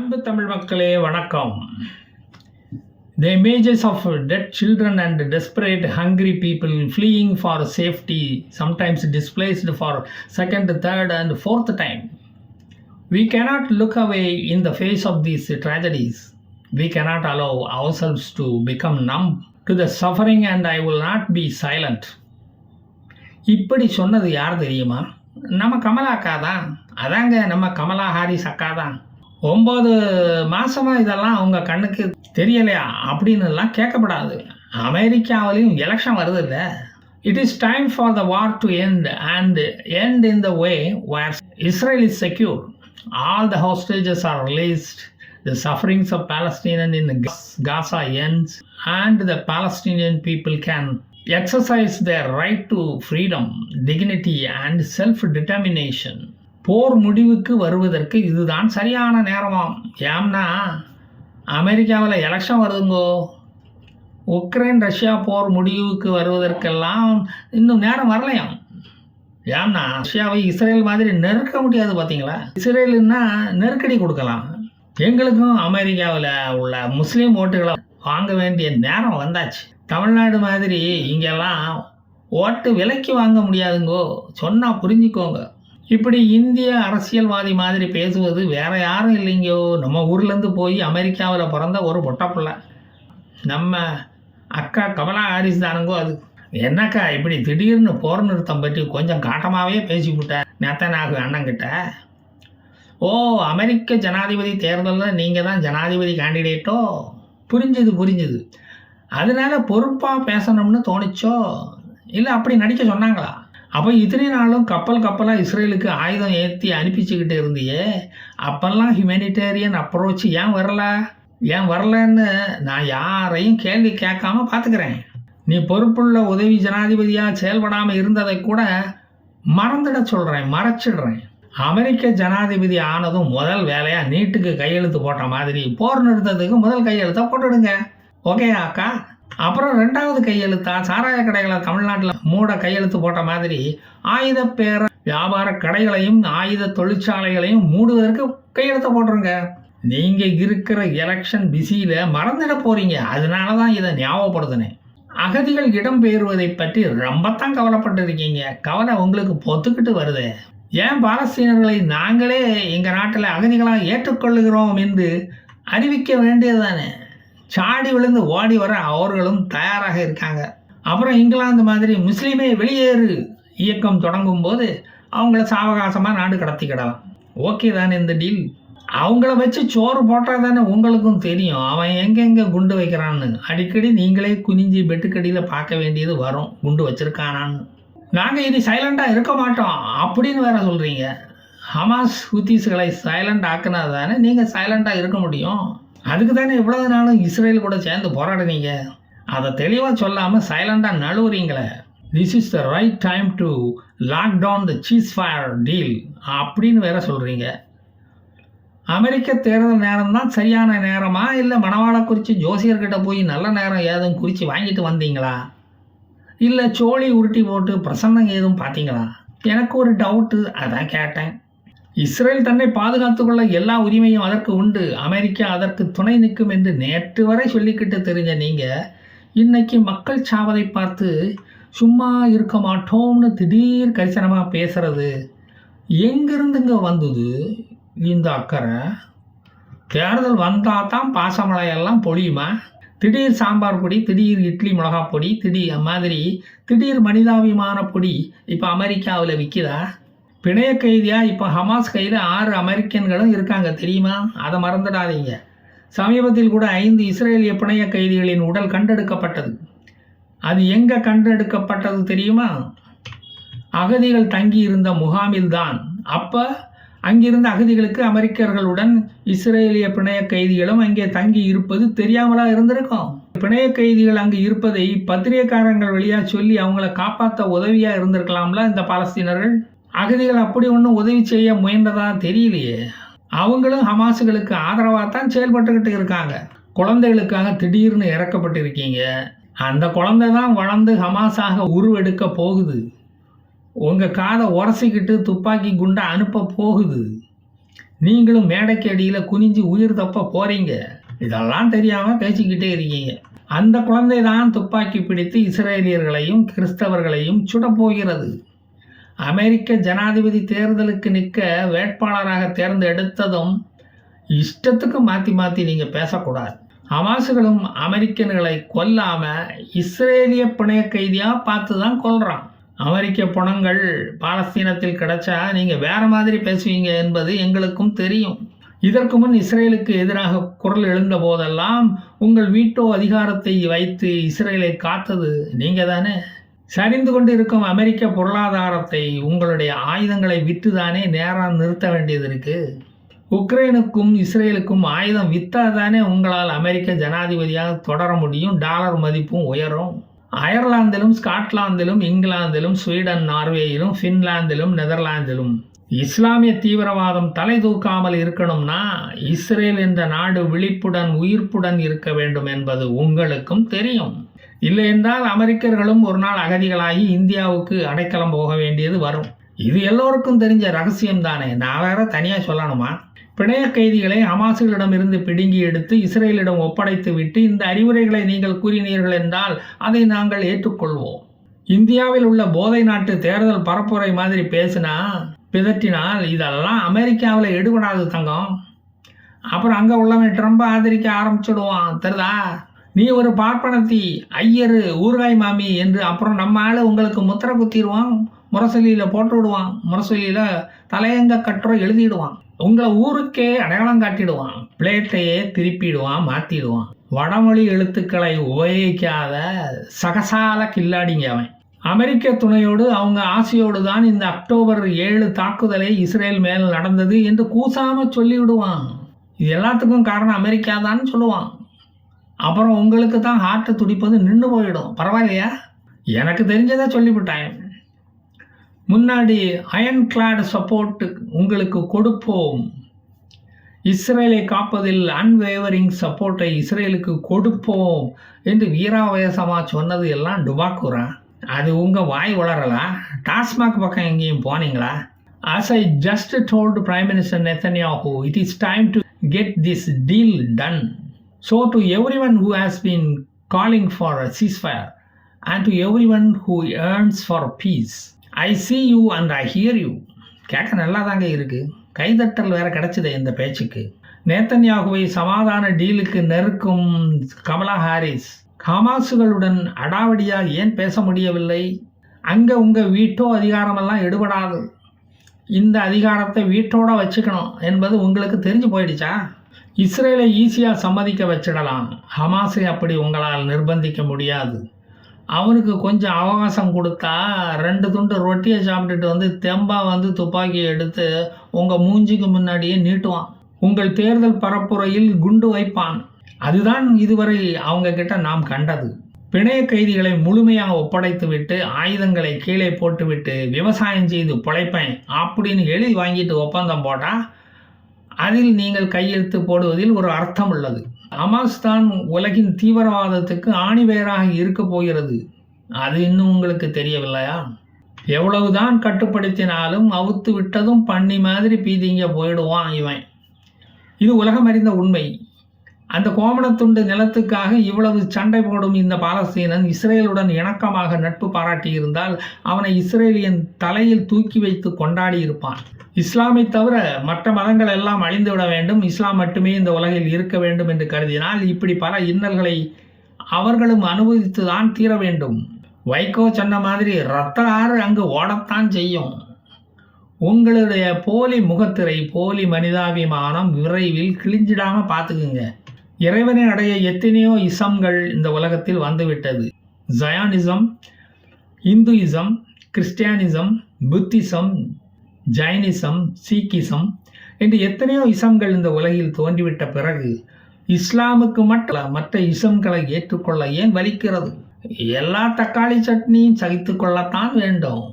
அன்பு தமிழ் மக்களே வணக்கம் the images of dead children and desperate hungry people fleeing for safety sometimes displaced for second third and fourth time we cannot look away in the face of these tragedies we cannot allow ourselves to become numb to the suffering and I will not be silent இப்படி சொன்னது யார் தெரியுமா நம்ம கமலா அக்கா தான் அதாங்க நம்ம Kamala Harris அக்கா தான் ஒம்பது மாதமாக இதெல்லாம் அவங்க கண்ணுக்கு தெரியலையா அப்படின்னுலாம் கேட்கப்படாது அமெரிக்காவிலையும் எலெக்ஷன் வருது இல்லை it is time for the war to end and end in the way where Israel is secure all the hostages are released The sufferings of Palestinians in Gaza ends, and the Palestinian people can exercise their right to freedom, dignity, and self determination. போர் முடிவுக்கு வருவதற்கு இதுதான் சரியான நேரமாம். ஏம்னா அமெரிக்காவில் election வருதுங்கோ. Ukraine Russia போர் முடிவுக்கு வருவதற்கெல்லாம் இன்னும் நேரம் வரலையாம். ஏன்னா ரஷ்யாவை இஸ்ரேல் மாதிரி நெருக்க முடியாது பார்த்தீங்களா இஸ்ரேலுன்னா நெருக்கடி கொடுக்கலாம். எங்களுக்கும் அமெரிக்காவில் உள்ள முஸ்லீம் ஓட்டுகளை வாங்க வேண்டிய நேரம் வந்தாச்சு. தமிழ்நாடு மாதிரி இங்கெல்லாம் ஓட்டு விலைக்கு வாங்க முடியாதுங்கோ. சொன்னால் புரிஞ்சுக்கோங்க. இப்படி இந்திய அரசியல்வாதி மாதிரி பேசுவது வேற யாரும் இல்லைங்கோ. நம்ம ஊர்லேருந்து போய் அமெரிக்காவில் பிறந்த ஒரு பொட்டப்பிள்ளை நம்ம அக்கா கமலா ஹாரிஸ் தானுங்கோ அது. என்னக்கா இப்படி திடீர்னு போர் நிறுத்தம் பற்றி கொஞ்சம் காட்டமாகவே பேசிவிட்டேன் நெத்தனாகு அண்ணங்கிட்ட? ஓ அமெரிக்க ஜனாதிபதி தேர்தலில் நீங்கள் தான் ஜனாதிபதி கேண்டிடேட்டோ? புரிஞ்சுது புரிஞ்சுது. அதனால பொறுப்பாக பேசணும்னு தோணுச்சோ? இல்லை அப்படி நடிக்க சொன்னாங்களா? அப்போ இத்தனை நாளும் கப்பல் கப்பலாக இஸ்ரேலுக்கு ஆயுதம் ஏற்றி அனுப்பிச்சுக்கிட்டு இருந்தியே. அப்போல்லாம் ஹியூமனிடேரியன் அப்ரோச் ஏன் வரல? ஏன் வரலன்னு நான் யாரையும் கேள்வி கேட்காம பார்த்துக்கிறேன் நீ பொறுப்புள்ள உதவி ஜனாதிபதியாக செயல்படாமல் இருந்ததை கூட மறந்துட சொல்கிறேன் மறைச்சிடுறேன். அமெரிக்க ஜனாதிபதி ஆனதும் முதல் வேலையாக நீட்டுக்கு கையெழுத்து போட்ட மாதிரி போர் நிறுத்தத்துக்கு முதல் கையெழுத்தை போட்டுடுங்க. ஓகே அக்கா? அப்புறம் ரெண்டாவது கையெழுத்தா? சாராய கடைகளை தமிழ்நாட்டில் மூட கையெழுத்து போட்ட மாதிரி ஆயுத பேர வியாபார கடைகளையும் ஆயுத தொழிற்சாலைகளையும் மூடுவதற்கு கையெழுத்தை போட்டுருங்க. நீங்கள் இருக்கிற எலெக்ஷன் பிஸியில் மறந்துட போகிறீங்க அதனால தான் இதை ஞாபகப்படுத்தினேன். அகதிகள் இடம்பெயர்வதை பற்றி ரொம்பத்தான் கவலைப்பட்டு இருக்கீங்க கவலை உங்களுக்கு பொத்துக்கிட்டு வருது. ஏன் பாலஸ்தீனர்களை நாங்களே எங்கள் நாட்டில் அகதிகளாக ஏற்றுக்கொள்ளுகிறோம் என்று அறிவிக்க வேண்டியதுதானே? சாடி விழுந்து ஓடி வர அவர்களும் தயாராக இருக்காங்க. அப்புறம் இங்கிலாந்து மாதிரி முஸ்லீமே வெளியேறு இயக்கம் தொடங்கும் போது அவங்கள சாவகாசமாக நாடு கடத்திக்கிடலாம். ஓகே தானே இந்த டீல் அவங்கள வச்சு சோறு போட்டால் தானே உங்களுக்கும் தெரியும். அவன் எங்கெங்கே குண்டு வைக்கிறான்னு. அடிக்கடி நீங்களே குனிஞ்சி பெட்டுக்கடியில் பார்க்க வேண்டியது வரும். குண்டு வச்சிருக்கானான்னு. நாங்கள் இனி சைலண்டாக இருக்க மாட்டோம் அப்படின்னு வேற சொல்கிறீங்க ஹமாஸ் ஹுத்தீஸ்களை சைலண்ட் ஆக்குனா தானே நீங்கள் சைலண்டாக இருக்க முடியும். அதுக்கு தானே இவ்வளவு நாளும் இஸ்ரேல் கூட சேர்ந்து போராடுனீங்க? அதை தெளிவாக சொல்லாமல் சைலண்டாக நழுவுறீங்களே. This is the right time to lock down the ceasefire deal அப்படின்னு வேற சொல்கிறீங்க அமெரிக்க தேர்தல் நேரம் தான் சரியான நேரமா? இல்லை மணவாளை குறித்து ஜோசியர்கிட்ட போய் நல்ல நேரம் ஏதும் குறித்து வாங்கிட்டு வந்தீங்களா? இல்லை சோழி உருட்டி போட்டு பிரசன்னம் ஏதும் பார்த்தீங்களா? எனக்கு ஒரு டவுட்டு அதான் கேட்டேன். இஸ்ரேல் தன்னை பாதுகாத்துக்கொள்ள எல்லா உரிமையும் அதற்கு உண்டு. அமெரிக்கா அதற்கு துணை நிற்கும் என்று நேற்று வரை சொல்லிக்கிட்டு தெரிஞ்ச நீங்கள் இன்னைக்கு மக்கள் சாவதை பார்த்து சும்மா இருக்க மாட்டோம்னு திடீர் கரிசனமாக பேசுறது. எங்கிருந்துங்க வந்தது இந்த அக்கறை? தேர்தல் வந்தால் தான் பாசமழையெல்லாம் பொழியுமா? திடீர் சாம்பார் பொடி திடீர் இட்லி மிளகா பொடி திடீர் மாதிரி திடீர் மனிதாபிமான பொடி இப்போ அமெரிக்காவில் விற்கிதா பிணைய கைதியாக இப்போ ஹமாஸ் கையில் ஆறு அமெரிக்கன்களும் இருக்காங்க தெரியுமா? அதை மறந்துடாதீங்க. சமீபத்தில் கூட ஐந்து இஸ்ரேலிய பிணைய கைதிகளின் உடல் கண்டெடுக்கப்பட்டது. அது எங்கே கண்டெடுக்கப்பட்டது தெரியுமா? அகதிகள் தங்கி இருந்த முகாமில்தான். அப்போ அங்கிருந்த அகதிகளுக்கு அமெரிக்கர்களுடன் இஸ்ரேலிய பிணைய கைதிகளும் அங்கே தங்கி இருப்பது தெரியாமலா இருந்திருக்கும்? பிணைய கைதிகள் அங்கு இருப்பதை பத்திரிகைக்காரங்கள் வழியாக சொல்லி அவங்கள காப்பாற்ற உதவியாக இருந்திருக்கலாம்ல இந்த பாலஸ்தீனர்கள்? அகதிகள் அப்படி ஒன்றும் உதவி செய்ய முயன்றதா தெரியலையே. அவங்களும் ஹமாஸுகளுக்கு ஆதரவாக தான் செயல்பட்டுக்கிட்டு இருக்காங்க. குழந்தைகளுக்காக திடீர்னு இறக்கப்பட்டிருக்கீங்க. அந்த குழந்தை தான் வளர்ந்து ஹமாஸாக உருவெடுக்க போகுது. உங்கள் காதை உரசிக்கிட்டு துப்பாக்கி குண்டை அனுப்ப போகுது. நீங்களும் மேடைக்கு அடியில் குனிஞ்சு உயிர் தப்ப போகிறீங்க இதெல்லாம் தெரியாமல் பேசிக்கிட்டே இருக்கீங்க. அந்த குழந்தை தான் துப்பாக்கி பிடித்து இஸ்ரேலியர்களையும் கிறிஸ்தவர்களையும் சுடப் போகிறது அமெரிக்க ஜனாதிபதி தேர்தலுக்கு நிற்க வேட்பாளராக தேர்ந்தெடுத்ததும் இஷ்டத்துக்கு மாற்றி மாற்றி நீங்கள் பேசக்கூடாது. அமாசுகளும் அமெரிக்கன்களை கொல்லாமல் இஸ்ரேலிய பிணைய கைதியாக பார்த்து தான் கொள்கிறான் அமெரிக்க பணங்கள் பாலஸ்தீனத்தில் கிடைச்சா நீங்கள் வேற மாதிரி பேசுவீங்க என்பது எங்களுக்கும் தெரியும். இதற்கு முன் இஸ்ரேலுக்கு எதிராக குரல் எழுந்த போதெல்லாம் உங்கள் வீட்டோ அதிகாரத்தை வைத்து இஸ்ரேலை காத்தது நீங்கள் தானே சரிந்து கொண்டு இருக்கும் அமெரிக்க பொருளாதாரத்தை உங்களுடைய ஆயுதங்களை விற்றுதானே நேராக நேரம் நிறுத்த வேண்டியது இருக்குது உக்ரைனுக்கும் இஸ்ரேலுக்கும் ஆயுதம் விற்றாதானே உங்களால் அமெரிக்க ஜனாதிபதியாக தொடர முடியும்? டாலர் மதிப்பும் உயரும். அயர்லாந்திலும் ஸ்காட்லாந்திலும் இங்கிலாந்திலும் ஸ்வீடன் நார்வேயிலும் ஃபின்லாந்திலும் நெதர்லாந்திலும். இஸ்லாமிய தீவிரவாதம் தலை தூக்காமல் இருக்கணும்னா இஸ்ரேல் என்ற நாடு விழிப்புடன் உயிர்ப்புடன் இருக்க வேண்டும் என்பது உங்களுக்கும் தெரியும். இல்லை என்றால் அமெரிக்கர்களும் ஒரு நாள் அகதிகளாகி இந்தியாவுக்கு அடைக்கலம் போக வேண்டியது வரும். இது எல்லோருக்கும் தெரிஞ்ச ரகசியம் தானே நான் வேற தனியாக சொல்லணுமா? பிணைய கைதிகளை ஹமாசுகளிடமிருந்து பிடுங்கி எடுத்து இஸ்ரேலிடம் ஒப்படைத்து விட்டு இந்த அறிவுரைகளை நீங்கள் கூறினீர்கள் என்றால் அதை நாங்கள் ஏற்றுக்கொள்வோம். இந்தியாவில் உள்ள போதை நாட்டு தேர்தல் பரப்புரை மாதிரி பேசினா பிதற்றினால் இதெல்லாம் அமெரிக்காவில் எடுபடாது தங்கம். அப்புறம் அங்கே உள்ளவன் ட்ரம்ப் ஆதரிக்க ஆரம்பிச்சுடுவான் தெரிதா? நீ ஒரு பார்ப்பனத்தி ஐயரு ஊறுகாய் மாமி என்று அப்புறம் நம்ம ஆளு உங்களுக்கு முத்திரை குத்திடுவான் முரசொலியில் போட்டு விடுவான் முரசொலியில் தலையங்க கட்டுரை எழுதிடுவான். உங்களை ஊருக்கே அடையாளம் காட்டிடுவான் பிளேட்டையே திருப்பிடுவான் மாற்றிடுவான் வடமொழி எழுத்துக்களை உபயோகிக்காத சகசால கில்லாடிங்க அவன். அமெரிக்க துணையோடு அவங்க ஆசையோடு தான் இந்த அக்டோபர் ஏழு தாக்குதலை இஸ்ரேல் மேல் நடந்தது என்று கூசாமல் சொல்லிவிடுவான். இது எல்லாத்துக்கும் காரணம் அமெரிக்கா தான் சொல்லுவான். அப்புறம் உங்களுக்கு தான் ஹார்ட்டு துடிப்பது நின்று போயிடும். பரவாயில்லையா? எனக்கு தெரிஞ்சதை சொல்லிவிட்டேன் முன்னாடி அயன் கிளாடு சப்போர்ட் உங்களுக்கு கொடுப்போம். இஸ்ரேலை காப்பதில் அன்வேவரிங் சப்போர்ட்டை இஸ்ரேலுக்கு கொடுப்போம் என்று வீராவேசமாக சொன்னது எல்லாம் டுபாக்குரா? அது உங்கள் வாய் வளரலா? டாஸ்மாக் பக்கம் எங்கேயும் போனீங்களா? As I just told prime minister Netanyahu it is time to get this deal done So, to everyone who has been calling for a ceasefire and to everyone who yearns for peace, I see you and I hear you. கேட்க நல்லா தாங்க இருக்கு. கைதட்டல் வேற கிடைச்சது இந்த பேச்சுக்கு. நேத்தன்யாகுவை சமாதான டீலுக்கு நெருக்கும் Kamala Harris ஹமாசுகளுடன் அடாவடியாக ஏன் பேச முடியவில்லை? அங்கே உங்கள் வீட்டோ அதிகாரமெல்லாம் எடுபடாது. இந்த அதிகாரத்தை வீட்டோட வச்சுக்கணும் என்பது உங்களுக்கு தெரிஞ்சு போயிடுச்சா? இஸ்ரேலை ஈஸியாக சம்மதிக்க வச்சிடலாம். ஹமாஸை அப்படி உங்களால் நிர்பந்திக்க முடியாது. அவனுக்கு கொஞ்சம் அவகாசம் கொடுத்தா ரெண்டு துண்டு ரொட்டியை சாப்பிட்டுட்டு வந்து தெம்பா வந்து துப்பாக்கியை எடுத்து உங்கள் மூஞ்சிக்கு முன்னாடியே நீட்டுவான். உங்கள் தேர்தல் பரப்புரையில் குண்டு வைப்பான். அதுதான் இதுவரை அவங்க கிட்ட நாம் கண்டது. பிணைய கைதிகளை முழுமையாக ஒப்படைத்து விட்டு ஆயுதங்களை கீழே போட்டுவிட்டு விவசாயம் செய்து பிழைப்பேன். அப்படின்னு எழுதி வாங்கிட்டு ஒப்பந்தம் போட்டால் அதில் நீங்கள் கையெழுத்து போடுவதில் ஒரு அர்த்தம் உள்ளது ஹமாஸ் தான் உலகின் தீவிரவாதத்துக்கு ஆணிவேராக இருக்க போகிறது. அது இன்னும் உங்களுக்கு தெரியவில்லையா? எவ்வளவுதான் கட்டுப்படுத்தினாலும் அவுத்து விட்டதும் பண்ணி மாதிரி பீதிங்க போயிடுவான் இவன். இது உலகம் அறிந்த உண்மை. அந்த கோமணத்துண்டு நிலத்துக்காக இவ்வளவு சண்டை போடும் இந்த பாலஸ்தீனன் இஸ்ரேலுடன் இணக்கமாக நட்பு பாராட்டியிருந்தால் அவனை இஸ்ரேலியன் தலையில் தூக்கி வைத்து கொண்டாடி இருப்பான் இஸ்லாமை தவிர மற்ற மதங்கள் எல்லாம் அழிந்துவிட வேண்டும். இஸ்லாம் மட்டுமே இந்த உலகில் இருக்க வேண்டும் என்று கருதினால் இப்படி பல இன்னல்களை அவர்களும் அனுபவித்து தான் தீர வேண்டும். வைகோ சொன்ன மாதிரி ரத்த ஆறு அங்கு ஓடத்தான் செய்யும். உங்களுடைய போலி முகத்திரை போலி மனிதாபிமானம் விரைவில் கிழிஞ்சிடாமல் பார்த்துக்குங்க. இறைவனை அடைய எத்தனையோ இசம்கள் இந்த உலகத்தில் வந்துவிட்டது. Zionism Hinduism Christianism Buddhism Jainism Sikhism என்று எத்தனையோ இசம்கள் இந்த உலகில் தோன்றிவிட்ட பிறகு இஸ்லாமுக்கு மட்டும் மற்ற இசம்களை ஏற்றுக்கொள்ள ஏன் வலிக்கிறது? எல்லா தக்காளி சட்னியும் சகித்து கொள்ளத்தான் வேண்டும்.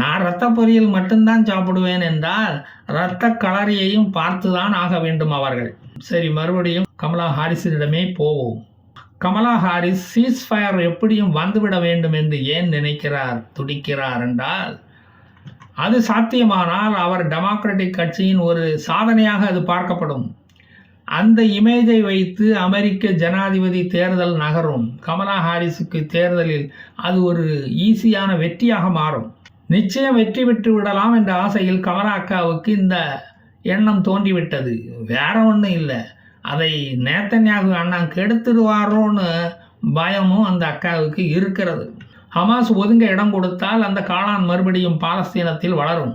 நான் இரத்த பொரியல் மட்டும்தான் சாப்பிடுவேன் என்றால் இரத்த களரியையும் பார்த்துதான் ஆக வேண்டும் அவர்கள். சரி மறுபடியும் கமலா ஹாரிஸிடமே போவோம். கமலா ஹாரிஸ் சீஸ் ஃபயர் எப்படியும் வந்துவிட வேண்டும் என்று ஏன் நினைக்கிறார்? துடிக்கிறார் என்றால் அது சாத்தியமானால் அவர் டெமோக்ராட்டிக் கட்சியின் ஒரு சாதனையாக அது பார்க்கப்படும். அந்த இமேஜை வைத்து அமெரிக்க ஜனாதிபதி தேர்தல் நகரும். கமலா ஹாரிஸுக்கு தேர்தலில் அது ஒரு ஈஸியான வெற்றியாக மாறும். நிச்சயம் வெற்றி பெற்று விடலாம் என்ற ஆசையில் கமலா அக்காவுக்கு இந்த எண்ணம் தோன்றிவிட்டது வேற ஒன்றும் இல்லை. அதை நேத்தன்யாகு அண்ணன் கெடுத்துடுவாரோன்னு பயமும் அந்த அக்காவுக்கு இருக்கிறது. ஹமாஸ் ஒதுங்க இடம் கொடுத்தால் அந்த காளான் மறுபடியும் பாலஸ்தீனத்தில் வளரும்.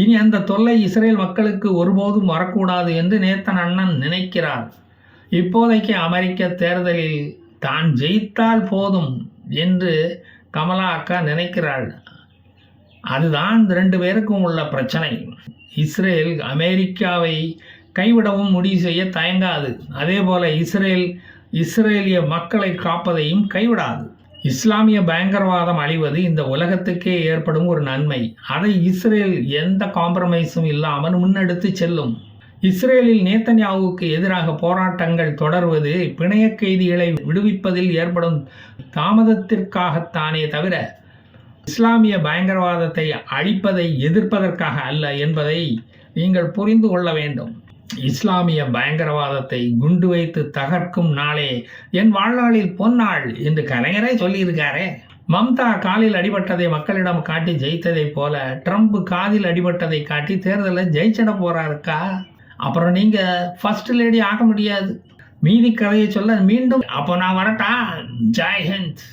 இனி அந்த தொல்லை இஸ்ரேல் மக்களுக்கு ஒருபோதும் வரக்கூடாது என்று நேத்தன் அண்ணன் நினைக்கிறார். இப்போதைக்கு அமெரிக்க தேர்தலில் தான் ஜெயித்தால் போதும் என்று கமலா அக்கா நினைக்கிறாள். அதுதான் இந்த ரெண்டு பேருக்கும் உள்ள பிரச்சனை. இஸ்ரேல் அமெரிக்காவை கைவிடவும் முடிவு செய்ய தயங்காது. அதே போல் இஸ்ரேல் இஸ்ரேலிய மக்களை காப்பதையும் கைவிடாது. இஸ்லாமிய பயங்கரவாதம் அழிவது இந்த உலகத்துக்கே ஏற்படும் ஒரு நன்மை. அதை இஸ்ரேல் எந்த காம்ப்ரமைஸும் இல்லாமல் முன்னெடுத்து செல்லும். இஸ்ரேலில் நேத்தன்யாவுக்கு எதிராக போராட்டங்கள் தொடர்வது பிணைய கைதிகளை விடுவிப்பதில் ஏற்படும் தாமதத்திற்காகத்தானே தவிர இஸ்லாமிய பயங்கரவாதத்தை அழிப்பதை எதிர்ப்பதற்காக அல்ல என்பதை நீங்கள் புரிந்து கொள்ள வேண்டும். இஸ்லாமிய பயங்கரவாதத்தை குண்டு வைத்து தகர்க்கும் நாளே என் வாழ்நாளில் பொன்னாள் என்று கலைஞரே சொல்லியிருக்காரே. மம்தா காலில் அடிபட்டதை மக்களிடம் காட்டி ஜெயித்ததைப் போல ட்ரம்ப் காதில் அடிபட்டதை காட்டி தேர்தலில் ஜெயிச்சிட போறாருக்கா? அப்புறம் நீங்க ஃபர்ஸ்ட் லேடி ஆக முடியாது. மீதி கதையை சொல்ல மீண்டும் அப்போ நான் வரட்டா? ஜெய்ஹிந்த்